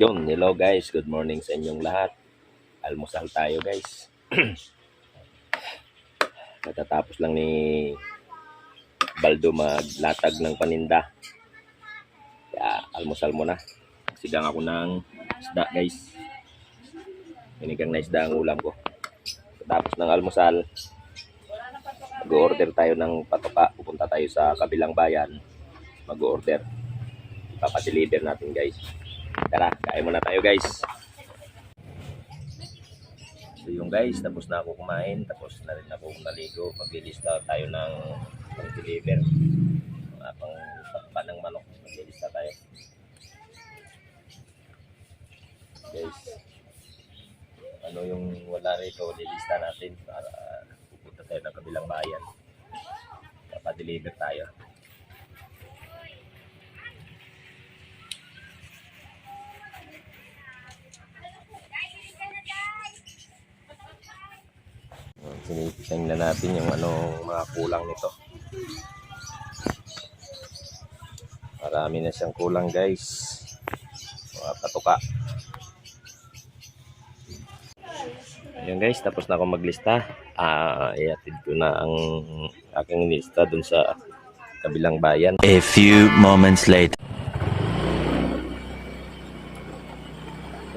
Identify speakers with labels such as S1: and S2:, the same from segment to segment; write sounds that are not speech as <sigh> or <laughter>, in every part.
S1: Yun, hello guys. Good morning sa inyong lahat. Almusal tayo guys. <clears throat> Katatapos lang ni Baldo maglatag ng paninda. Kaya almusal muna. Sigang ako ng isda guys. Pinigang na isda ang ulam ko. Tapos ng almusal, mag-order tayo ng patoka. Pupunta tayo sa kabilang bayan. Mag-order. Papadeliver natin guys. Tara, kain muna tayo guys. So yung guys, tapos na ako kumain, tapos na rin ako naligo. Maglilista tayo ng pang-deliver. Mga pang pa ng manok. Maglilista tayo. Guys, ano yung wala rito, lilista natin para pupunta tayo ng kabilang bayan. Papadeliver tayo. Sinitingnan natin yung ano mga kulang nito. Marami na siyang kulang guys. Mga patuka. Ayun guys, tapos na ako maglista. Ah, iatid ko na ang aking lista dun sa kabilang bayan.
S2: A few moments later.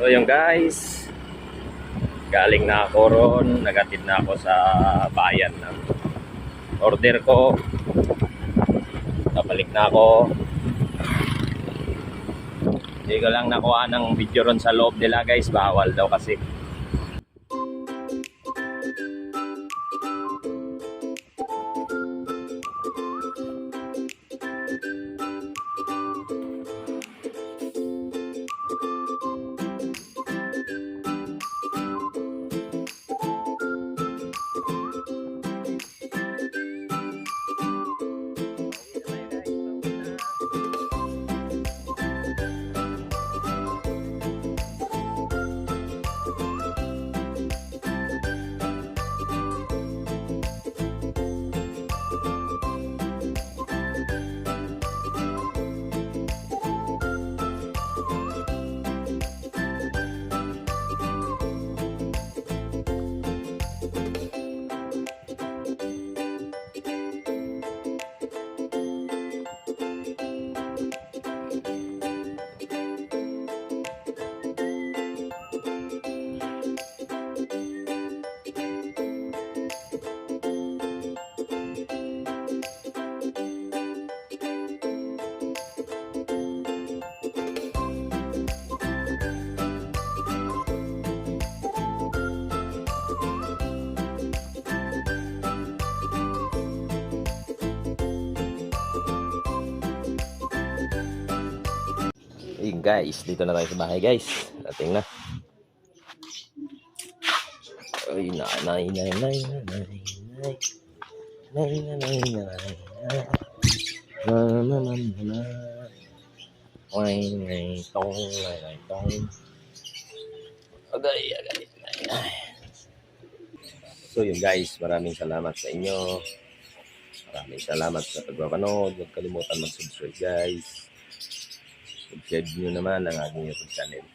S1: So yung guys, galing na ako ron, nagatid na ako sa bayan ng order ko. Babalik na ako. Hindi ko lang nakuha ng video ron sa loob nila guys, bawal daw kasi. Guys, dito na tayo sa bahay guys. Dating na. Ay, nanay, nanay, nanay, nanay. Nanay, nanay, nanay. Na, na, na, na, na. Ay, ay, tong, ay, ay, tong. Agay, agay, agay. So yun guys, maraming salamat sa inyo. Maraming salamat sa pagpapanood. Huwag kalimutan mag-subscribe guys. Subscribe nyo naman ang aking YouTube channel.